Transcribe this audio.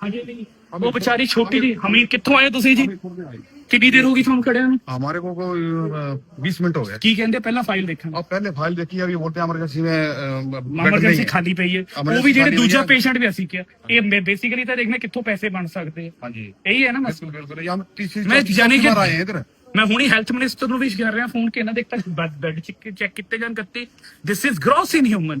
ਹਜੇ ਨਹੀਂ ਉਹ ਵਿਚਾਰੀ ਛੋਟੀ ਜੀ ਹਮੀਰ ਕਿੱਥੋਂ ਆਏ ਹੋ ਤੁਸੀਂ ਜੀ ਕਿੰਨੀ ਦੇਰ ਹੋ ਗਈ ਤੁਹਾਨੂੰ ਖੜਿਆਂ ਨੂੰ हमारे को कोई बीस मिनट हो गए ਕੀ ਕਹਿੰਦੇ ਪਹਿਲਾਂ ਫਾਈਲ ਦੇਖਾਂਗੇ अब पहले फाइल देखी अभी बोलते हैं इमरजेंसी में अ, बेड नहीं ਐਮਰਜੈਂਸੀ है। ਖਾਲੀ ਪਈ ਹੈ ਉਹ Emergency ਵੀ ਜਿਹੜੇ ਖਾਲੀ ਪਈ ਦੂਜਾ ਹੈ। ਪੇਸ਼ੈਂਟ ਵੀ ਅਸੀਂ ਕਿਹਾ ਇਹ ਬੇਸਿਕਲੀ ਤਾਂ ਦੇਖਣਾ ਕਿੱਥੋਂ ਪੈਸੇ ਬਣ ਸਕਦੇ ਆ हाँ जी ਇਹੀ ਹੈ ਨਾ ਮਸਲਾ बिल्कुल बिल्कुल ये हम तीसरी मैं चौथी जाने के- बार आए हैं इधर ਮੈਂ ਹੁਣੀ ਹੈਲਥ ਮਿਨਿਸਟਰ ਨੂੰ ਵੀ ਕਰ ਰਿਹਾ ਫੋਨ ਕਿ ਇਹਨਾਂ ਦੇ ਤੱਕ ਬੈੱਡ ਚੈੱਕ ਕੀਤੇ ਜਾਣ ਕੱਤੇ ਦਿਸ ਇਜ਼ ਗ੍ਰੋਸ ਇਨਹਿਊਮਨ